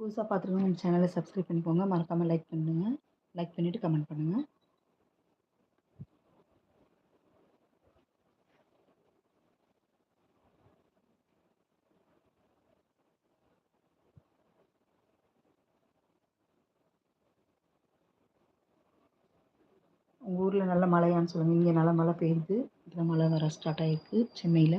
புதுசாக பார்த்துருக்கோம் நம்ம சேனலை சப்ஸ்கிரைப் பண்ணிக்கோங்க. மறக்காமல் லைக் பண்ணுங்கள் லைக் பண்ணிவிட்டு கமெண்ட் பண்ணுங்கள் உங்கள் ஊரில் நல்ல மழையான்னு சொல்லுங்கள் இங்கே நல்ல மழை பெய்யுது. இப்போ மழை வர ஸ்டார்ட் ஆகிருக்கு சென்னையில்.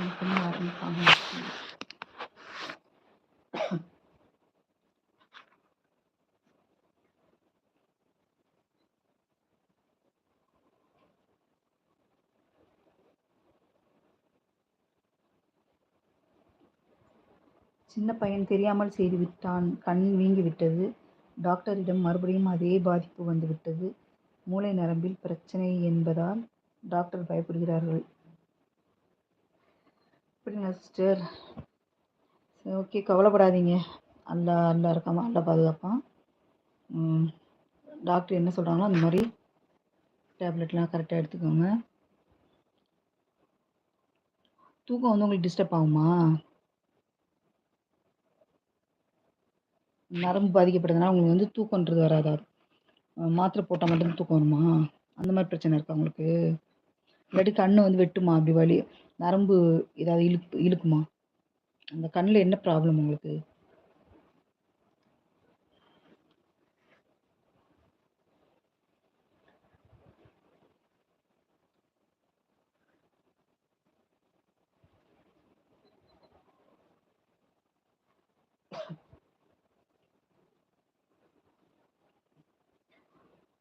எனக்குன்னு ஆரம்பிப்பாங்க. சின்ன பையன் தெரியாமல் செய்து விட்டான். கண் வீங்கிவிட்டது. டாக்டரிடம் மறுபடியும் அதே பாதிப்பு வந்துவிட்டது. மூளை நரம்பில் பிரச்சனை என்பதால் டாக்டர் பயப்படுகிறார்கள். அப்படிங்களா சிஸ்டர்? சரி ஓகே கவலைப்படாதீங்க. அல்லா அல்லா இருக்காமா அல்லா பாதுகாப்பான். டாக்டர் என்ன சொல்கிறாங்களோ அந்த மாதிரி டேப்லெட்லாம் கரெக்டாக எடுத்துக்கோங்க. தூக்கம் வந்து உங்களுக்கு டிஸ்டர்ப் ஆகுமா? நரம்பு பாதிக்கப்படுதுனால உங்களுக்கு வந்து தூக்கன்றது வராதா? மாத்திரை போட்டால் மட்டும் தூக்கம் வருமா? அந்த மாதிரி பிரச்சனை இருக்கா உங்களுக்கு? இல்லாட்டி கண்ணு வந்து வெட்டுமா? அப்படி வலி நரம்பு ஏதாவது இழுப்பு இழுக்குமா? அந்த கண்ணில் என்ன ப்ராப்ளம் உங்களுக்கு?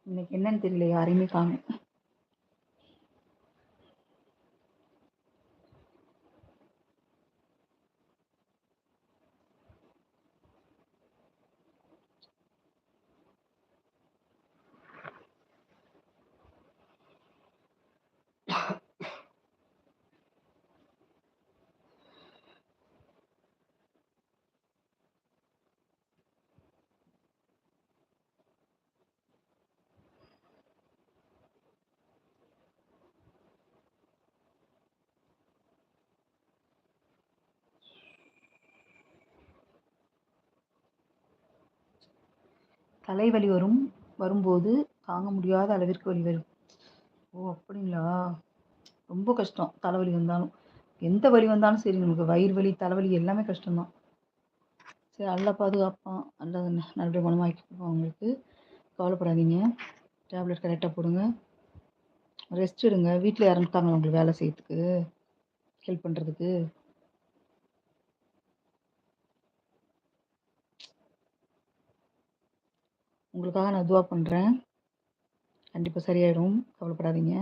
இன்னைக்கு என்னன்னு தெரியல. யாரையுமே காமி தலைவலி வரும் வரும்போது தாங்க முடியாத அளவிற்கு வலி வரும். ஓ! அப்படிங்களா? ரொம்ப கஷ்டம். தலைவலி வந்தாலும். எந்த வலி வந்தாலும் சரி நமக்கு வயிறு வலி, தலைவலி எல்லாமே கஷ்டம் தான். சரி நல்லா பாதுகாப்பான். அல்லா நல்லபடியாக குணமாக்கி அவங்களுக்கு கவலைப்படாதீங்க. டேப்லெட் கரெக்டாக போடுங்க. ரெஸ்ட் எடுங்க. வீட்டில் யாரும் இருக்காங்களா உங்களுக்கு வேலை செய்யறதுக்கு? ஹெல்ப் பண்ணுறதுக்கு உங்களுக்காக நான் துவா பண்ணுறேன் கண்டிப்பாக சரியாயிடும். கவலைப்படாதீங்க.